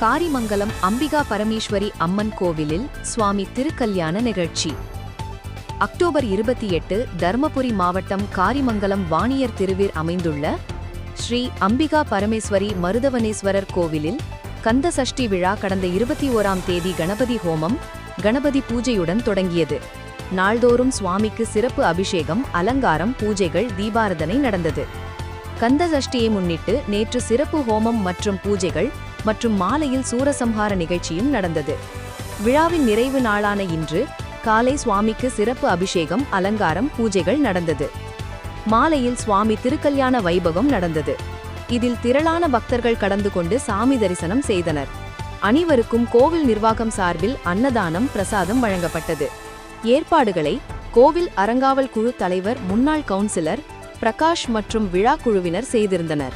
காரிமங்கலம் அம்பிகா பரமேஸ்வரி அம்மன் கோவிலில் சுவாமி திருக்கல்யாண நிகழ்ச்சி. அக்டோபர் இருபத்தி எட்டு தர்மபுரி மாவட்டம் காரிமங்கலம் வாணியர் திருவில் அமைந்துள்ள ஸ்ரீ அம்பிகா பரமேஸ்வரி மருதவனேஸ்வரர் கோவிலில் கந்த சஷ்டி விழா கடந்த இருபத்தி ஓராம் தேதி கணபதி ஹோமம் கணபதி பூஜையுடன் தொடங்கியது. நாள்தோறும் சுவாமிக்கு சிறப்பு அபிஷேகம் அலங்காரம் பூஜைகள் தீபாரதனை நடந்தது. கந்த சஷ்டியை முன்னிட்டு நேற்று சிறப்பு ஹோமம் மற்றும் பூஜைகள் மற்றும் மாலையில் சூரசம்ஹார நிகழ்ச்சியும் நடந்தது. விழாவின் நிறைவு நாளான இன்று காலை சுவாமிக்கு சிறப்பு அபிஷேகம் அலங்காரம் பூஜைகள் நடந்தது. மாலையில் சுவாமி திருக்கல்யாண வைபவம் நடந்தது. இதில் திரளான பக்தர்கள் கடந்து கொண்டு சாமி தரிசனம் செய்தனர். அனைவருக்கும் கோவில் நிர்வாகம் சார்பில் அன்னதானம் பிரசாதம் வழங்கப்பட்டது. ஏற்பாடுகளை கோவில் அறங்காவல் குழு தலைவர் முன்னாள் கவுன்சிலர் பிரகாஷ் மற்றும் விழா குழுவினர் செய்திருந்தனர்.